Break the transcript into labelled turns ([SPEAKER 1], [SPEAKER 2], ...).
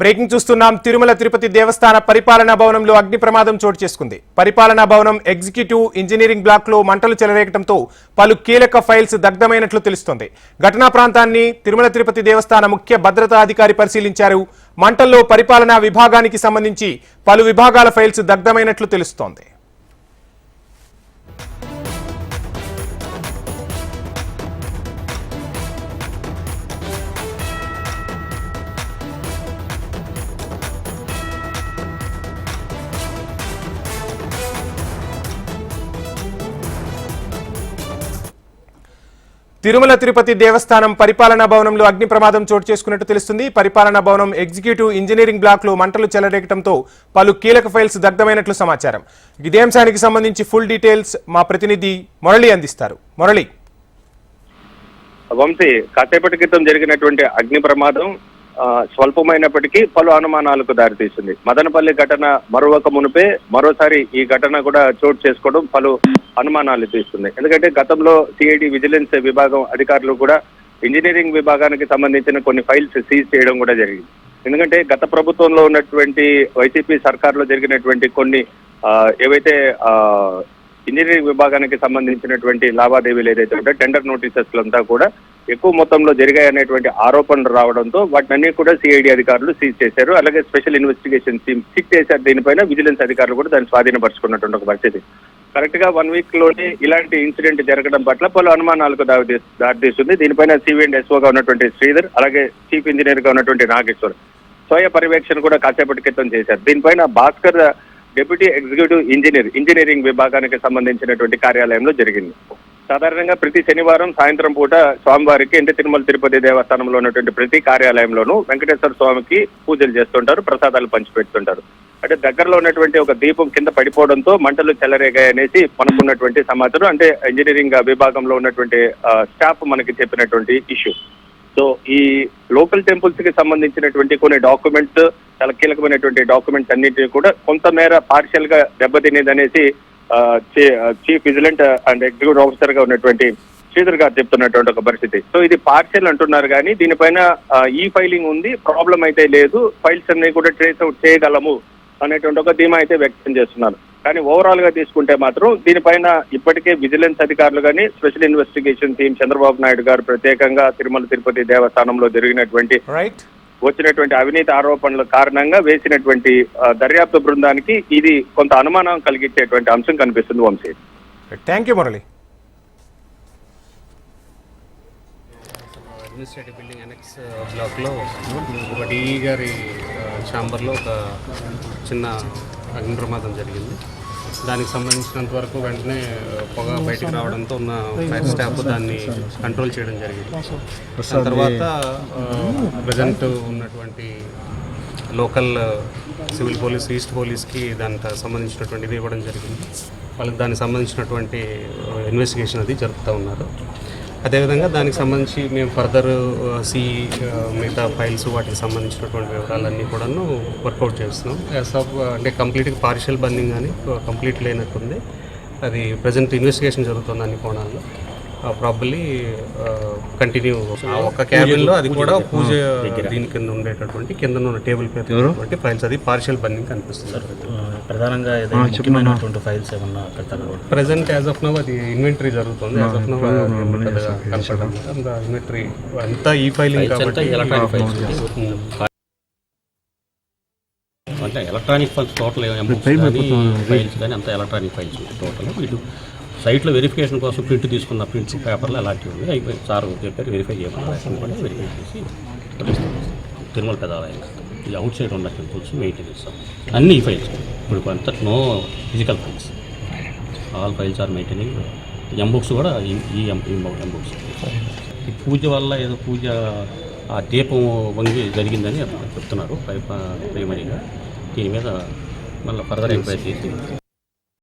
[SPEAKER 1] Breaking చూస్తున్నాం. తిరుమల తిరుపతి దేవస్థాన పరిపాలనా భవనంలో అగ్ని ప్రమాదం చోటు చేసుకుంది. పరిపాలనా భవనం ఎగ్జిక్యూటివ్ ఇంజనీరింగ్ బ్లాక్లో మంటలు చెలరేగడంతో పలు కీలక ఫైల్స్ దగ్ధమైనట్లు తెలుస్తోంది. ఘటనా ప్రాంతాన్ని తిరుమల తిరుపతి దేవస్థాన ముఖ్య భద్రతా అధికారి పరిశీలించారు. మంటల్లో పరిపాలనా విభాగానికి సంబంధించి పలు విభాగాల ఫైల్స్ దగ్ధమైనట్లు తెలుస్తోంది. తిరుమల తిరుపతి దేవస్థానం పరిపాలనా భవనంలో అగ్ని ప్రమాదం చోటు చేసుకున్నట్టు తెలుస్తుంది. పరిపాలనా భవనం ఎగ్జిక్యూటివ్ ఇంజనీరింగ్ బ్లాక్లో మంటలు చెలరేగడంతో పలు కీలక ఫైల్స్ దగ్ధమైనట్లు సమాచారం. ఇదే అంశానికి సంబంధించి ఫుల్ డీటెయిల్స్ మా ప్రతినిధి మురళి అందిస్తారు. మురళి.
[SPEAKER 2] వంశీ కాసేపటి క్రితం జరిగినటువంటి అగ్ని ప్రమాదం ఆ, స్వల్పమైనప్పటికీ పలు అనుమానాలకు దారితీస్తుంది మదనపల్లి ఘటన మరొక మునిపే మరోసారి ఈ ఘటన కూడా చోటు చేసుకోవడం పలు అనుమానాలు తీస్తుంది ఎందుకంటే గతంలో సిఐడి విజిలెన్స్ విభాగం అధికారులు కూడా ఇంజనీరింగ్ విభాగానికి సంబంధించిన కొన్ని ఫైల్స్ సీజ్ చేయడం కూడా జరిగింది. ఎందుకంటే గత ప్రభుత్వంలో ఉన్నటువంటి వైసీపీ సర్కార్లో జరిగినటువంటి కొన్ని ఏవైతే ఇంజనీరింగ్ విభాగానికి సంబంధించినటువంటి లావాదేవీలు ఏదైతే ఉంటాయో టెండర్ నోటీసెస్ అంతా కూడా ఎక్కువ మొత్తంలో జరిగాయనేటువంటి ఆరోపణలు రావడంతో వాటిని కూడా సిఐడి అధికారులు సీజ్ చేశారు. అలాగే స్పెషల్ ఇన్వెస్టిగేషన్ టీమ్ సిట్ చేశారు. దీనిపైన విజిలెన్స్ అధికారులు కూడా దాన్ని స్వాధీనపరచుకున్నటువంటి ఒక పరిస్థితి. కరెక్ట్గా వన్ వీక్లోనే ఇలాంటి ఇన్సిడెంట్ జరగడం పట్ల పలు అనుమానాలకు దారి దారితీస్తుంది దీనిపైన సివి అండ్ ఎస్ఓగా ఉన్నటువంటి శ్రీధర్ అలాగే చీఫ్ ఇంజనీర్గా ఉన్నటువంటి నాగేశ్వర్ స్వయ పర్యవేక్షణ కూడా కాసేపటి క్రితం చేశారు. దీనిపైన Bhaskar deputy executive engineer engineering విభాగానికి సంబంధించినటువంటి కార్యాలయంలో జరిగింది. సాధారణంగా ప్రతి శనివారం సాయంత్రం పూట స్వామివారికి అంటే తిరుమల తిరుపతి దేవస్థానంలో ఉన్నటువంటి ప్రతి కార్యాలయంలోనూ వెంకటేశ్వర స్వామికి పూజలు చేస్తుంటారు ప్రసాదాలు పంచిపెడుతుంటారు. అంటే దగ్గరలో ఉన్నటువంటి ఒక దీపం కింద పడిపోవడంతో మంటలు చెలరేగాయనేసి మనకున్నటువంటి సమాచారం. అంటే ఇంజనీరింగ్ విభాగంలో ఉన్నటువంటి స్టాఫ్ మనకి చెప్పినటువంటి ఇష్యూ సో ఈ లోకల్ టెంపుల్స్కి సంబంధించినటువంటి కొన్ని డాక్యుమెంట్స్ చాలా కీలకమైనటువంటి డాక్యుమెంట్స్ అన్నింటినీ కూడా కొంతమేర పార్షియల్గా దెబ్బతినేది అనేసి చీఫ్ విజిలెంట్ అండ్ ఎగ్జిక్యూటివ్ ఆఫీసర్గా ఉన్నటువంటి శ్రీధర్ గారు చెప్తున్నటువంటి ఒక పరిస్థితి. సో ఇది పార్షియల్ అంటున్నారు కానీ దీనిపైన ఈ ఫైలింగ్ ఉంది ప్రాబ్లం అయితే లేదు ఫైల్స్ అన్ని కూడా ట్రేస్ అవుట్ చేయగలము అనేటువంటి ఒక ధీమా అయితే వ్యక్తం చేస్తున్నారు. కానీ ఓవరాల్గా తీసుకుంటే మాత్రం దీనిపైన ఇప్పటికే విజిలెన్స్ అధికారులు కానీ special investigation team Chandrababu Naidu garu ప్రత్యేకంగా తిరుమల తిరుపతి దేవస్థానంలో జరిగినటువంటి వచ్చినటువంటి అవినీతి ఆరోపణల కారణంగా వేసినటువంటి దర్యాప్తు బృందానికి ఇది కొంత అనుమానం కలిగించేటువంటి అంశం కనిపిస్తుంది Vamshi.
[SPEAKER 1] Thank you Murali.
[SPEAKER 3] Administrative building annex బ్లాక్లో ఒక డిఈ గారి ఛాంబర్లో ఒక చిన్న అగ్ని ప్రమాదం జరిగింది. దానికి సంబంధించినంత వరకు వెంటనే పొగ బయటకు రావడంతో ఉన్న ఫైర్ స్టాఫ్ దాన్ని కంట్రోల్ చేయడం జరిగింది. తర్వాత ప్రజెంట్ ఉన్నటువంటి లోకల్ సివిల్ పోలీస్ ఈస్ట్ పోలీస్కి దానికి సంబంధించినటువంటి ఇది ఇవ్వడం జరిగింది. వాళ్ళకి దానికి సంబంధించినటువంటి ఇన్వెస్టిగేషన్ అది జరుపుతూ ఉన్నారు. అదేవిధంగా దానికి సంబంధించి మేము ఫర్దర్ సి మిగతా ఫైల్స్ వాటికి సంబంధించినటువంటి వివరాలన్నీ కూడాను వర్కౌట్ చేస్తున్నాం. యాజ్ ఆఫ్ అంటే కంప్లీట్గా పార్షియల్ బర్నింగ్ కానీ కంప్లీట్ లేనట్టుంది. అది ప్రజెంట్ ఇన్వెస్టిగేషన్ జరుగుతుంది అన్ని కోణాల్లో ప్రాబల్లీ కంటిన్యూ ఆ ఒక్క క్యాబిన్లో అది కూడా పూజ దీని కింద ఉండేటటువంటి కింద ఉన్న టేబుల్ ఉన్నటువంటి ఫైల్స్ అది పార్షియల్ బర్నింగ్ కనిపిస్తుంది.
[SPEAKER 4] ప్రధానంగా ఏదైనా ముఖ్యమైనటువంటి ఫైల్స్ ఏమన్నా
[SPEAKER 3] ప్రజెంట్ యాజ్ ఆఫ్ నవ్ అది ఇన్వెంటరీ జరుగుతుంది. యాజ్ ఆఫ్ నవ్ కనపడడం ఇన్వెంటరీ అంతా ఈ ఫైలింగ్ కాబట్టి
[SPEAKER 4] ఎలక్ట్రానిక్ ఫైల్స్ అంటే ఎలక్ట్రానిక్ ఫైల్స్ టోటల్ ఫైల్స్ కానీ అంతా ఎలక్ట్రానిక్ ఫైల్స్ టోటల్ ఇటు సైట్లో వెరిఫికేషన్ కోసం ప్రింట్ తీసుకున్న ప్రింట్స్ పేపర్లు అలాంటివి ఉన్నాయి. అయిపోయి సార్ చెప్పారు వెరిఫై చేయమని వెరిఫై చేసి తిరుమల పెదాలయం ఇది అవుట్ సైడ్ ఉన్న టెంపుల్స్ మెయింటైన్ చేస్తాం అన్ని ఈ ఫైల్స్. ఇప్పుడు అంత no physical files. All files are maintaining. M books కూడా ఈ ఈ ఎం ఎం బుక్స్ ఈ పూజ వల్ల ఏదో పూజ ఆ దీపం వంగి జరిగిందని చెప్తున్నారు. ప్రైమరీగా దీని మీద మళ్ళీ ఫర్దర్ ఎంక్వైరీ చేసి